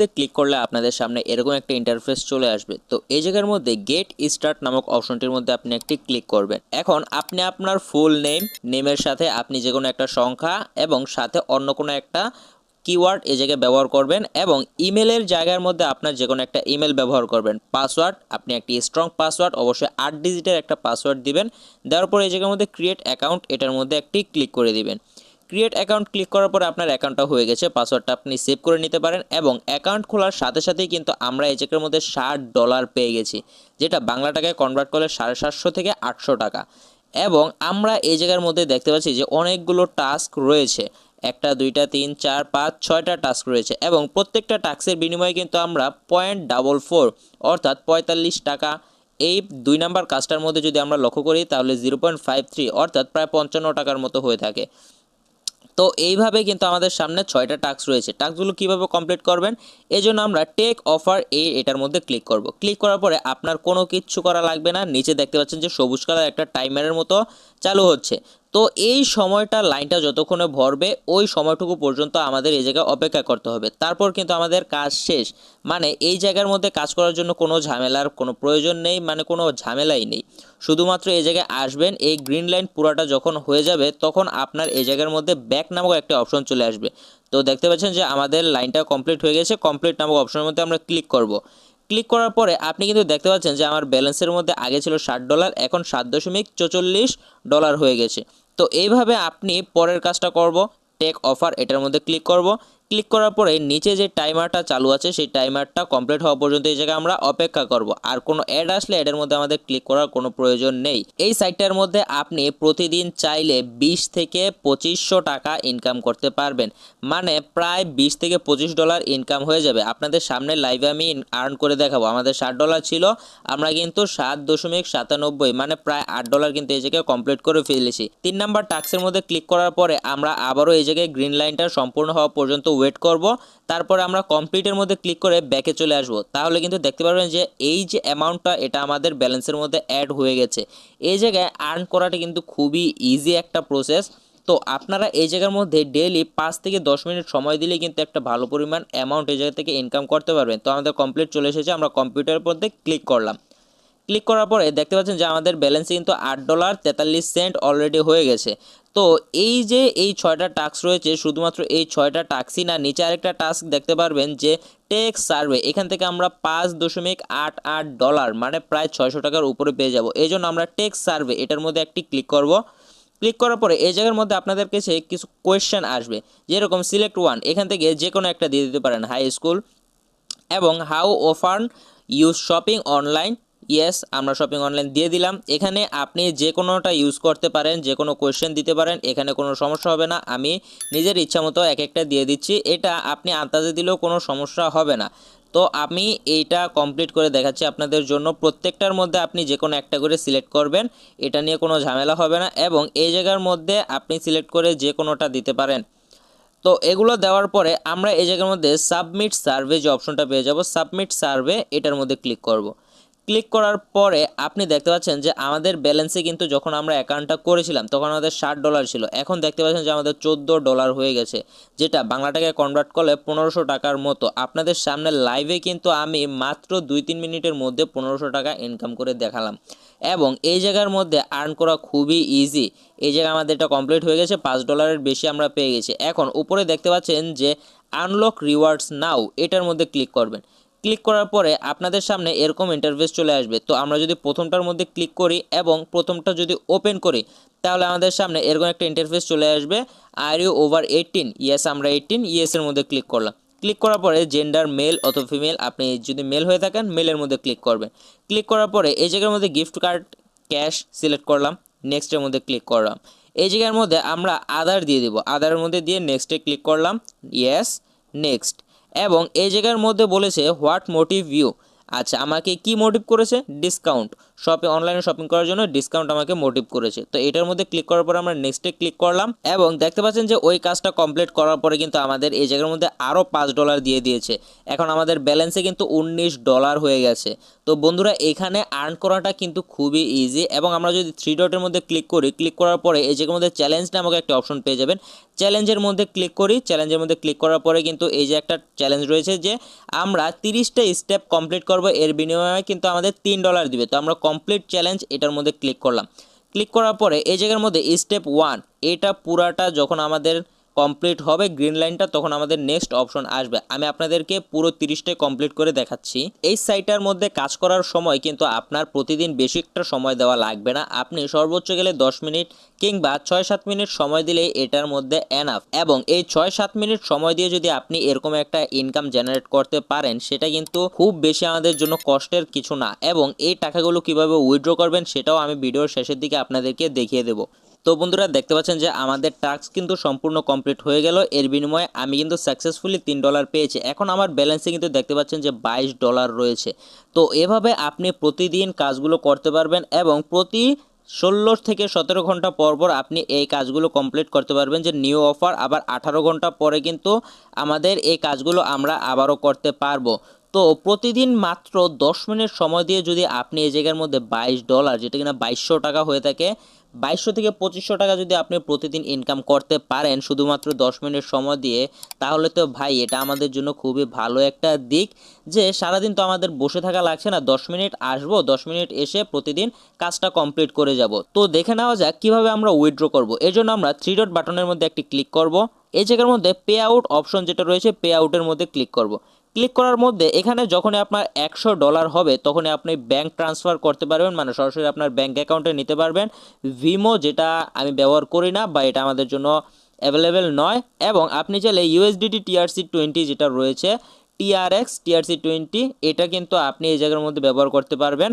মধ্যে ক্লিক করলে আপনাদের সামনে এরকম একটা ইন্টারফেস চলে আসবে। তো এই জায়গার মধ্যে গেট স্টার্ট নামক অপশনটির মধ্যে আপনি একটি ক্লিক করবেন। এখন আপনি আপনার ফুল নেম নেমের সাথে আপনি যে কোনো একটা সংখ্যা এবং সাথে অন্য কোনো একটা কিওয়ার্ড এই জায়গায় ব্যবহার করবেন এবং ইমেলের জায়গার মধ্যে আপনার যে কোনো একটা ইমেল ব্যবহার করবেন। পাসওয়ার্ড আপনি একটি স্ট্রং পাসওয়ার্ড অবশ্যই আট ডিজিটের একটা পাসওয়ার্ড দিবেন। দেওয়ার পর এই জায়গার মধ্যে ক্রিয়েট অ্যাকাউন্ট এটার মধ্যে একটি ক্লিক করে দিবেন। ক্রিয়েট অ্যাকাউন্ট ক্লিক করার পরে আপনার অ্যাকাউন্টটা হয়ে গেছে পাসওয়ার্ডটা আপনি সেভ করে নিতে পারেন এবং অ্যাকাউন্ট খোলার সাথে সাথেই কিন্তু আমরা এই জায়গার মধ্যে ষাট ডলার পেয়ে গেছি, যেটা বাংলা টাকায় কনভার্ট করলে সাড়ে সাতশো থেকে আটশো টাকা। এবং আমরা এই জায়গার মধ্যে দেখতে পাচ্ছি যে অনেকগুলো টাস্ক রয়েছে, একটা, দুইটা, তিন, চার, পাঁচ, ছয়টা টাস্ক রয়েছে এবং প্রত্যেকটা টাস্কের বিনিময়ে কিন্তু আমরা পয়েন্ট ডাবল ফোর অর্থাৎ পঁয়তাল্লিশ টাকা। এই দুই নাম্বার কাজটার মধ্যে যদি আমরা লক্ষ্য করি তাহলে জিরো পয়েন্ট ফাইভ থ্রি অর্থাৎ প্রায় পঞ্চান্ন টাকার মতো হয়ে থাকে। তো এইভাবে কিন্তু আমাদের সামনে ছয়টা টাস্ক রয়েছে। টাস্কগুলো কীভাবে কমপ্লিট করবেন? এই জন্য আমরা টেক অফার এ এটার মধ্যে ক্লিক করব। ক্লিক করার পরে আপনার কোনো কিচ্ছু করা লাগবে না। নিচে দেখতে পাচ্ছেন যে সবুজ কালার একটা টাইমারের মতো চালু হচ্ছে। তো এই সময়টা লাইনটা যতক্ষণে ভরবে, ওই সময়টুকু পর্যন্ত আমাদের এই জায়গায় অপেক্ষা করতে হবে। তারপর কিন্তু আমাদের কাজ শেষ। মানে এই জায়গার মধ্যে কাজ করার জন্য কোনো ঝামেলার কোনো প্রয়োজন নেই মানে কোনো ঝামেলাই নেই। শুধুমাত্র এই জায়গায় আসবেন, এই গ্রিন লাইন পুরাটা যখন হয়ে যাবে, তখন আপনার এই জায়গার মধ্যে ব্যাক নামক একটা অপশন চলে আসবে। তো দেখতে পাচ্ছেন যে আমাদের লাইনটা কমপ্লিট হয়ে গেছে, কমপ্লিট নামক অপশনের মধ্যে আমরা ক্লিক করব। ক্লিক করার পরে আপনি কিন্তু দেখতে পাচ্ছেন যে আমার ব্যালেন্সের মধ্যে আগে ছিল ষাট ডলার এখন সাত দশমিক চৌচল্লিশ ডলার হয়ে গেছে। তো এইভাবে আপনি পরের কাজটা করব টেক অফার এটার মধ্যে ক্লিক করব। ক্লিক করার পরে নিচে যে টাইমারটা চালু আছে, সেই টাইমারটা কমপ্লিট হওয়া পর্যন্ত এই জায়গায় আমরা অপেক্ষা করব। আর কোনো অ্যাড আসলে অ্যাডের মধ্যে আমাদের ক্লিক করার কোনো প্রয়োজন নেই। এই সাইটটার মধ্যে আপনি প্রতিদিন চাইলে বিশ থেকে পঁচিশশো টাকা ইনকাম করতে পারবেন। মানে প্রায় বিশ থেকে পঁচিশ ডলার ইনকাম হয়ে যাবে। আপনাদের সামনে লাইভে আমি আর্ন করে দেখাবো। আমাদের ষাট ডলার ছিল, আমরা কিন্তু সাত দশমিক সাতানব্বই মানে প্রায় আট ডলার কিন্তু এই জায়গায় কমপ্লিট করে ফেলেছি। তিন নাম্বার টাক্সের মধ্যে ক্লিক করার পরে আমরা আবারও এই জায়গায় গ্রিন লাইনটা সম্পূর্ণ হওয়া পর্যন্ত ওয়েট করব, তারপরে আমরা কমপ্লিটের মধ্যে ক্লিক করে ব্যাকে চলে আসব। তাহলে কিন্তু দেখতে পারবেন যে এই যে অ্যামাউন্টটা এটা আমাদের ব্যালেন্সের মধ্যে অ্যাড হয়ে গেছে। এই জায়গায় আর্ন করাটা কিন্তু খুবই ইজি একটা প্রসেস তো আপনারা এই জায়গার মধ্যে ডেলি পাঁচ থেকে দশ মিনিট সময় দিলে কিন্তু একটা ভালো পরিমাণ অ্যামাউন্ট এই জায়গা থেকে ইনকাম করতে পারবেন। তো আমাদের কমপ্লিট চলে এসেছে, আমরা কম্পিউটারের মধ্যে ক্লিক করলাম। ক্লিক করার পরে দেখতে পাচ্ছেন যে আমাদের ব্যালেন্সে কিন্তু আট ডলার তেতাল্লিশ সেন্ট অলরেডি হয়ে গেছে। তো এই যে এই ছয়টা টাস্ক রয়েছে, শুধুমাত্র এই ছয়টা টাস্কই না, নিচে আরেকটা টাস্ক দেখতে পারবেন যে টেক সার্ভে এখান থেকে আমরা পাঁচ দশমিক আট আট ডলার মানে প্রায় ছয়শো টাকার উপরে পেয়ে যাব। এই জন্য আমরা টেক সার্ভে এটার মধ্যে একটি ক্লিক করব। ক্লিক করার পরে এই জায়গার মধ্যে আপনাদের কাছে কিছু কোয়েশ্চেন আসবে, যেরকম সিলেক্ট ওয়ান এখান থেকে যে কোনো একটা দিয়ে দিতে পারেন হাই স্কুল এবং how often use shopping online yes আমরা শপিং অনলাইন দিয়ে দিলাম। এখানে আপনি যে কোনোটা ইউজ করতে পারেন, যে কোনো কোয়েশ্চেন দিতে পারেন, এখানে কোনো সমস্যা হবে না। আমি নিজের ইচ্ছা মতো এক একটা দিয়ে দিচ্ছি। এটা আপনি আন্দাজে দিলেও কোনো সমস্যা হবে না। তো আমি এইটা কমপ্লিট করে দেখাচ্ছি আপনাদের জন্য। প্রত্যেকটার মধ্যে আপনি যে কোনো একটা করে সিলেক্ট করবেন। এটা নিয়ে কোনো ঝামেলা হবে না এবং এই জায়গার মধ্যে আপনি সিলেক্ট করে যে কোনোটা দিতে পারেন। তো এগুলো দেওয়ার পরে আমরা এই জায়গার মধ্যে সাবমিট সার্ভে যে অপশনটা পেয়ে যাব। সাবমিট সার্ভে এটার মধ্যে ক্লিক করব। ক্লিক করার পরে আপনি দেখতে পাচ্ছেন যে আমাদের ব্যালেন্সে কিন্তু যখন আমরা অ্যাকাউন্টটা করেছিলাম, তখন আমাদের ষাট ডলার ছিল। এখন দেখতে পাচ্ছেন যে আমাদের চোদ্দ ডলার হয়ে গেছে, যেটা বাংলা টাকায় কনভার্ট করলে পনেরোশো টাকার মতো। আপনাদের সামনে লাইভে কিন্তু আমি মাত্র দুই তিন মিনিটের মধ্যে পনেরোশো টাকা ইনকাম করে দেখালাম। এবং এই জায়গার মধ্যে আর্ন করা খুবই ইজি এই জায়গায় আমাদের এটা কমপ্লিট হয়ে গেছে, পাঁচ ডলারের বেশি আমরা পেয়ে গেছি। এখন উপরে দেখতে পাচ্ছেন যে আনলক রিওয়ার্ডস নাও এটার মধ্যে ক্লিক করবেন। ক্লিক করার পরে আপনাদের সামনে এরকম ইন্টারফেস চলে আসবে। তো আমরা যদি প্রথমটার মধ্যে ক্লিক করি এবং প্রথমটা যদি ওপেন করি, তাহলে আমাদের সামনে এরকম একটা ইন্টারফেস চলে আসবে। আর ইউ ওভার এইটিন ইয়েস আমরা এইটিন ইয়েসের মধ্যে ক্লিক করলাম। ক্লিক করার পরে জেন্ডার মেল অথবা ফিমেল আপনি যদি মেল হয়ে থাকেন মেলের মধ্যে ক্লিক করবেন ক্লিক করার পরে এই জায়গার মধ্যে গিফট কার্ড ক্যাশ সিলেক্ট করলাম নেক্সটের মধ্যে ক্লিক করলাম। এই জায়গার মধ্যে আমরা আধার দিয়ে দেবো। আধারের মধ্যে দিয়ে নেক্সটে ক্লিক করলাম ইয়েস নেক্সট এবং এই জায়গার মধ্যে বলেছে, হোয়াট মোটিভ ইউ? আচ্ছা আমাকে কি মোটিভ করেছে? ডিসকাউন্ট। শপে, অনলাইনে শপিং করার জন্য ডিসকাউন্ট আমাকে মোটিভ করেছে। তো এটার মধ্যে ক্লিক করার পরে আমরা নেক্সটে ক্লিক করলাম এবং দেখতে পাচ্ছেন যে ওই কাজটা কমপ্লিট করার পরে কিন্তু আমাদের এই জায়গার মধ্যে আরও পাঁচ ডলার দিয়ে দিয়েছে। এখন আমাদের ব্যালেন্সে কিন্তু উনিশ ডলার হয়ে গেছে। তো বন্ধুরা, এখানে আর্ন করাটা কিন্তু খুবই ইজি এবং আমরা যদি থ্রি ডটের মধ্যে ক্লিক করি ক্লিক করার পরে এই জায়গার মধ্যে চ্যালেঞ্জ নামক একটা অপশন পেয়ে যাবেন। চ্যালেঞ্জের মধ্যে ক্লিক করি। চ্যালেঞ্জের মধ্যে ক্লিক করার পরে কিন্তু এই যে একটা চ্যালেঞ্জ রয়েছে যে, আমরা তিরিশটা স্টেপ কমপ্লিট করব। এর বিনিময়ে কিন্তু আমাদের তিন ডলার দিবে। তো আমরা কমপ্লিট চ্যালেঞ্জ এটার মধ্যে ক্লিক করলাম। ক্লিক করার পরে এই জায়গার মধ্যে স্টেপ ওয়ান এটা পুরাটা যখন আমাদের কমপ্লিট হবে গ্রিন লাইনটা তখন আমাদের নেক্সট অপশন আসবে। আমি আপনাদেরকে পুরো তিরিশটাই কমপ্লিট করে দেখাচ্ছি। এই সাইটটার মধ্যে কাজ করার সময় কিন্তু আপনার প্রতিদিন বেশি একটা সময় দেওয়া লাগবে না। আপনি সর্বোচ্চ গেলে দশ মিনিট কিংবা ছয় সাত মিনিট সময় দিলেই এটার মধ্যে এনাফ এবং এই ছয় সাত মিনিট সময় দিয়ে যদি আপনি এরকম একটা ইনকাম জেনারেট করতে পারেন, সেটা কিন্তু খুব বেশি আমাদের জন্য কষ্টের কিছু না। এবং এই টাকাগুলো কীভাবে উইথড্র করবেন, সেটাও আমি ভিডিওর শেষের দিকে আপনাদেরকে দেখিয়ে দেবো। তো বন্ধুরা দেখতে পাচ্ছেন যে আমাদের টাস্ক কিন্তু সম্পূর্ণ কমপ্লিট হয়ে গেল। এর বিনিময়ে আমি কিন্তু সাকসেসফুলি তিন ডলার পেয়েছি। এখন আমার ব্যালেন্সে কিন্তু দেখতে পাচ্ছেন যে বাইশ ডলার রয়েছে। তো এভাবে আপনি প্রতিদিন কাজগুলো করতে পারবেন এবং প্রতি ষোলো থেকে সতেরো ঘণ্টা পর পর আপনি এই কাজগুলো কমপ্লিট করতে পারবেন যে নিউ অফার আবার আঠারো ঘণ্টা পরে কিন্তু আমাদের এই কাজগুলো আমরা আবারও করতে পারব। তো প্রতিদিন মাত্র দশ মিনিট সময় দিয়ে যদি আপনি এই জায়গার মধ্যে বাইশ ডলার যেটা কিনা বাইশশো টাকা হয়ে থাকে বাইশশো থেকে পঁচিশশো টাকা যদি আপনি প্রতিদিন ইনকাম করতে পারেন শুধুমাত্র দশ মিনিট সময় দিয়ে, তাহলে তো ভাই এটা আমাদের জন্য খুবই ভালো একটা দিক যে সারাদিন তো আমাদের বসে থাকা লাগছে না, দশ মিনিট আসব, দশ মিনিট এসে প্রতিদিন কাজটা কমপ্লিট করে যাব। তো দেখে নেওয়া যাক কীভাবে আমরা উইথড্র করব। এর জন্য আমরা থ্রি ডট বাটনের মধ্যে একটি ক্লিক করব। এই জায়গার মধ্যে পে আউট অপশন যেটা রয়েছে পে আউটের মধ্যে ক্লিক করব। ক্লিক করার মধ্যে এখানে যখনই আপনার একশো ডলার হবে, তখনই আপনি ব্যাংক ট্রান্সফার করতে পারবেন মানে সরাসরি আপনার ব্যাঙ্ক অ্যাকাউন্টে নিতে পারবেন। ভিমো যেটা আমি ব্যবহার করি না, বা এটা আমাদের জন্য অ্যাভেলেবেল নয়। এবং আপনি চাইলে ইউএসডিটি টিআরসি টোয়েন্টি যেটা রয়েছে টিআরএক্স টিআরসি টোয়েন্টি এটা কিন্তু আপনি এই জায়গার মধ্যে ব্যবহার করতে পারবেন।